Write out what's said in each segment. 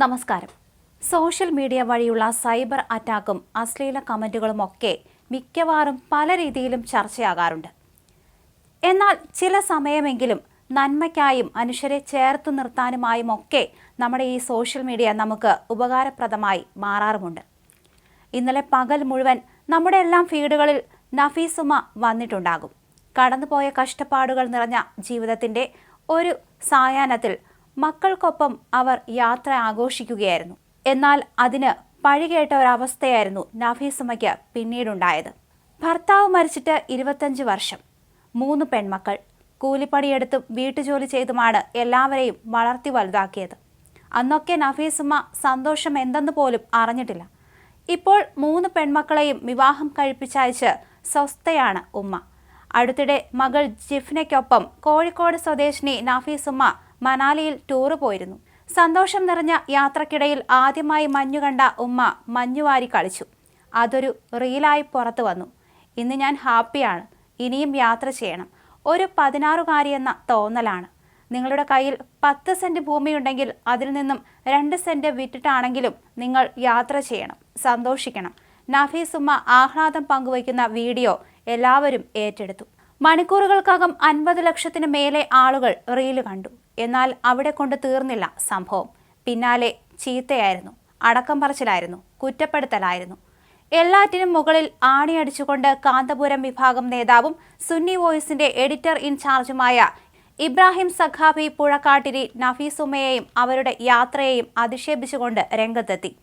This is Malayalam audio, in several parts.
നമസ്കാരം. സോഷ്യൽ മീഡിയ വഴിയുള്ള സൈബർ അറ്റാക്കും അശ്ലീല കമന്റുകളും ഒക്കെ മിക്കവാറും പല രീതിയിലും ചർച്ചയാകാറുണ്ട്. എന്നാൽ ചില സമയമെങ്കിലും നന്മയ്ക്കായും മനുഷ്യരെ ചേർത്ത് നിർത്താനുമായും ഒക്കെ നമ്മുടെ ഈ സോഷ്യൽ മീഡിയ നമുക്ക് ഉപകാരപ്രദമായി മാറാറുമുണ്ട്. ഇന്നലെ പകൽ മുഴുവൻ നമ്മുടെ എല്ലാം ഫീഡുകളിൽ നഫീസുമ വന്നിട്ടുണ്ടാകും. കടന്നുപോയ കഷ്ടപ്പാടുകൾ നിറഞ്ഞ ജീവിതത്തിന്റെ ഒരു സായാഹ്നത്തിൽ മക്കൾക്കൊപ്പം അവർ യാത്ര ആഘോഷിക്കുകയായിരുന്നു. എന്നാൽ അതിന് പഴികേട്ട ഒരവസ്ഥയായിരുന്നു നഫീസുമയ്ക്ക് പിന്നീടുണ്ടായത്. ഭർത്താവ് മരിച്ചിട്ട് ഇരുപത്തഞ്ച് വർഷം. മൂന്ന് പെൺമക്കൾ. കൂലിപ്പണിയെടുത്തും വീട്ടുജോലി ചെയ്തുമാണ് എല്ലാവരെയും വളർത്തി വലുതാക്കിയത്. അന്നൊക്കെ നഫീസുമ്മ സന്തോഷം എന്തെന്ന് പോലും അറിഞ്ഞിട്ടില്ല. ഇപ്പോൾ മൂന്ന് പെൺമക്കളെയും വിവാഹം കഴിപ്പിച്ചയച്ച് സ്വസ്ഥയാണ് ഉമ്മ. അടുത്തിടെ മകൾ ജിഫ്നയ്ക്കൊപ്പം കോഴിക്കോട് സ്വദേശിനി നഫീസുമ്മ മനാലിയിൽ ടൂറ് പോയിരുന്നു. സന്തോഷം നിറഞ്ഞ യാത്രക്കിടയിൽ ആദ്യമായി മഞ്ഞു കണ്ട ഉമ്മ മഞ്ഞുവാരി കളിച്ചു. അതൊരു റീലായി പുറത്തു വന്നു. ഇന്ന് ഞാൻ ഹാപ്പിയാണ് ഇനിയും യാത്ര ചെയ്യണം. ഒരു പതിനാറുകാരി എന്ന തോന്നലാണ്. നിങ്ങളുടെ കയ്യിൽ പത്ത് സെന്റ് ഭൂമിയുണ്ടെങ്കിൽ അതിൽ നിന്നും രണ്ട് സെന്റ് വിറ്റിട്ടാണെങ്കിലും നിങ്ങൾ യാത്ര ചെയ്യണം. സന്തോഷിക്കണം. നഫീസുമ്മ ആഹ്ലാദം പങ്കുവയ്ക്കുന്ന വീഡിയോ എല്ലാവരും ഏറ്റെടുത്തു. മണിക്കൂറുകൾക്കകം അൻപത് ലക്ഷത്തിന് മേലെ ആളുകൾ റീൽ കണ്ടു. എന്നാൽ അവിടെ കൊണ്ട് തീർന്നില്ല സംഭവം. പിന്നാലെ ചീത്തയായിരുന്നു. അടക്കം പറച്ചിലായിരുന്നു. കുറ്റപ്പെടുത്തലായിരുന്നു. എല്ലാറ്റിനും മുകളിൽ ആണിയടിച്ചുകൊണ്ട് കാന്തപുരം വിഭാഗം നേതാവും സുന്നി വോയിസിന്റെ എഡിറ്റർ ഇൻചാർജുമായ ഇബ്രാഹിം സഖാബി പുഴക്കാട്ടിരി നഫീസുമയെയും അവരുടെ യാത്രയെയും അധിക്ഷേപിച്ചുകൊണ്ട് രംഗത്തെത്തി.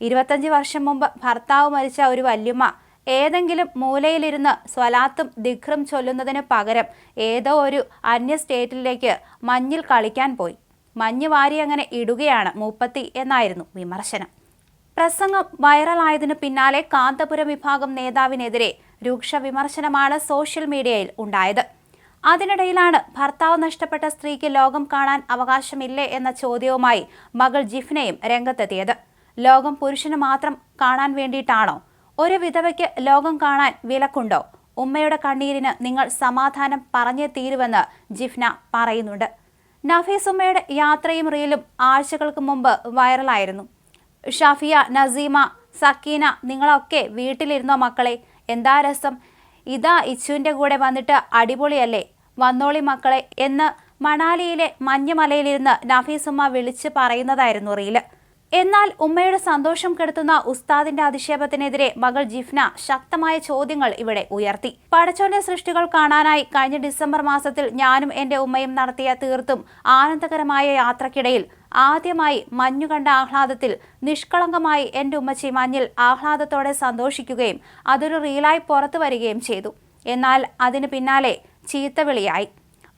ഇരുപത്തഞ്ച് വർഷം മുമ്പ് ഭർത്താവ് മരിച്ച ഒരു വല്യമ്മ ഏതെങ്കിലും മൂലയിലിരുന്ന് സ്വലാത്തും ദിഖ്റും ചൊല്ലുന്നതിന് പകരം ഏതോ ഒരു അന്യ സ്റ്റേറ്റിലേക്ക് മഞ്ഞിൽ കളിക്കാൻ പോയി. മഞ്ഞ് വാരി അങ്ങനെ ഇടുകയാണ് മൂപ്പത്തി എന്നായിരുന്നു വിമർശനം. പ്രസംഗം വൈറലായതിനു പിന്നാലെ കാന്തപുരം വിഭാഗം നേതാവിനെതിരെ രൂക്ഷ വിമർശനമാണ് സോഷ്യൽ മീഡിയയിൽ ഉണ്ടായത്. അതിനിടയിലാണ് ഭർത്താവ് നഷ്ടപ്പെട്ട സ്ത്രീക്ക് ലോകം കാണാൻ അവകാശമില്ലേ എന്ന ചോദ്യവുമായി മകൾ ജിഫ്നയും രംഗത്തെത്തിയത്. ലോകം പുരുഷന് മാത്രം കാണാൻ വേണ്ടിയിട്ടാണോ? ഒരു വിധവയ്ക്ക് ലോകം കാണാൻ വിലക്കുണ്ടോ? ഉമ്മയുടെ കണ്ണീരിന് നിങ്ങൾ സമാധാനം പറഞ്ഞേ തീരുവെന്ന് ജിഫ്ന പറയുന്നുണ്ട്. നഫീസ് ഉമ്മയുടെ യാത്രയും റീലും ആഴ്ചകൾക്ക് മുമ്പ് വൈറലായിരുന്നു. ഷഫിയ നസീമ സക്കീന നിങ്ങളൊക്കെ വീട്ടിലിരുന്നോ മക്കളെ? എന്താ രസം? ഇതാ ഇച്ചുവിന്റെ കൂടെ വന്നിട്ട് അടിപൊളിയല്ലേ? വന്നോളി മക്കളെ എന്ന് മണാലിയിലെ മഞ്ഞുമലയിലിരുന്ന് നഫീസുമ്മ വിളിച്ച് പറയുന്നതായിരുന്നു റീൽ. എന്നാൽ ഉമ്മയുടെ സന്തോഷം കെടുത്തുന്ന ഉസ്താദിന്റെ അധിക്ഷേപത്തിനെതിരെ മകൾ ജിഫ്ന ശക്തമായ ചോദ്യങ്ങൾ ഇവിടെ ഉയർത്തി. പടച്ചോന്റെ സൃഷ്ടികൾ കാണാനായി കഴിഞ്ഞ ഡിസംബർ മാസത്തിൽ ഞാനും എന്റെ ഉമ്മയും നടത്തിയ തീർത്തും ആനന്ദകരമായ യാത്രക്കിടയിൽ ആദ്യമായി മഞ്ഞു കണ്ട ആഹ്ലാദത്തിൽ നിഷ്കളങ്കമായി എന്റെ ഉമ്മച്ചി മഞ്ഞിൽ ആഹ്ലാദത്തോടെ സന്തോഷിക്കുകയും അതൊരു റീലായി പുറത്തു വരികയും ചെയ്തു. എന്നാൽ അതിന് പിന്നാലെ ചീത്തവിളിയായി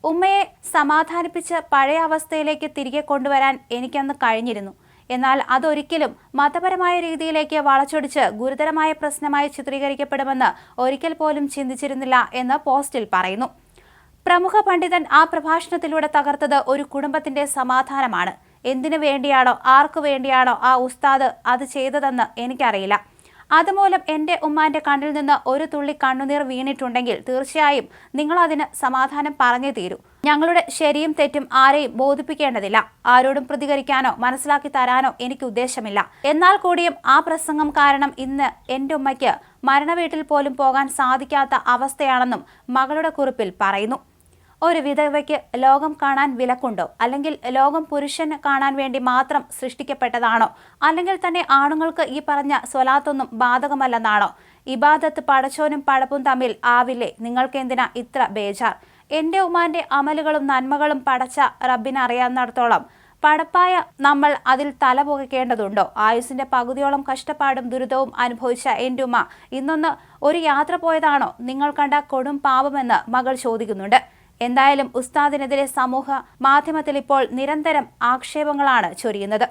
ഉമ്മയെ സമാധാനിപ്പിച്ച് പഴയ അവസ്ഥയിലേക്ക് തിരികെ കൊണ്ടുവരാൻ എനിക്കന്ന് കഴിഞ്ഞിരുന്നു. എന്നാൽ അതൊരിക്കലും മതപരമായ രീതിയിലേക്ക് വളച്ചൊടിച്ച് ഗുരുതരമായ പ്രശ്നമായി ചിത്രീകരിക്കപ്പെടുമെന്ന് ഒരിക്കൽ പോലും ചിന്തിച്ചിരുന്നില്ല എന്ന് പോസ്റ്റിൽ പറയുന്നു. പ്രമുഖ പണ്ഡിതൻ ആ പ്രഭാഷണത്തിലൂടെ തകർത്തത് ഒരു കുടുംബത്തിന്റെ സമാധാനമാണ്. എന്തിനു വേണ്ടിയാണോ ആർക്കു വേണ്ടിയാണോ ആ ഉസ്താദ് അത് ചെയ്തതെന്ന് എനിക്കറിയില്ല. അതുമൂലം എന്റെ ഉമ്മാന്റെ കണ്ണിൽ നിന്ന് ഒരു തുള്ളി കണ്ണുനീർ വീണിട്ടുണ്ടെങ്കിൽ തീർച്ചയായും നിങ്ങൾ അതിന് സമാധാനം പറഞ്ഞേ തീരൂ. ഞങ്ങളുടെ ശരിയും തെറ്റും ആരെയും ബോധിപ്പിക്കേണ്ടതില്ല. ആരോടും പ്രതികരിക്കാനോ മനസ്സിലാക്കി തരാനോ എനിക്ക് ഉദ്ദേശമില്ല. എന്നാൽ കൂടിയും ആ പ്രസംഗം കാരണം ഇന്ന് എന്റെ ഉമ്മയ്ക്ക് മരണവീട്ടിൽ പോലും പോകാൻ സാധിക്കാത്ത അവസ്ഥയാണെന്നും മകളുടെ കുറിപ്പിൽ പറയുന്നു. ഒരു വിധവയ്ക്ക് ലോകം കാണാൻ വിലക്കുണ്ടോ? അല്ലെങ്കിൽ ലോകം പുരുഷന് കാണാൻ വേണ്ടി മാത്രം സൃഷ്ടിക്കപ്പെട്ടതാണോ? അല്ലെങ്കിൽ തന്നെ ആണുങ്ങൾക്ക് ഈ പറഞ്ഞ സ്വലാത്തൊന്നും ബാധകമല്ലെന്നാണോ? ഇബാദത്ത് പടച്ചോനും പടപ്പും തമ്മിൽ ആവില്ലേ? നിങ്ങൾക്കെന്തിനാ ഇത്ര ബേജാർ? എന്റെ ഉമാന്റെ അമലുകളും നന്മകളും പടച്ച റബ്ബിനറിയാവുന്നിടത്തോളം പടപ്പായ നമ്മൾ അതിൽ തല പുകയ്ക്കേണ്ടതുണ്ടോ? ആയുസിന്റെ പകുതിയോളം കഷ്ടപ്പാടും ദുരിതവും അനുഭവിച്ച എന്റെ ഉമ്മ ഇന്നൊന്ന് ഒരു യാത്ര പോയതാണോ? നിങ്ങൾ കണ്ട കൊടും പാപമെന്ന് മകൾ ചോദിക്കുന്നുണ്ട്. എന്തായാലും ഉസ്താദിനെതിരെ സമൂഹ മാധ്യമത്തിൽ ഇപ്പോൾ നിരന്തരം ആക്ഷേപങ്ങളാണ് ചൊരിയുന്നത്.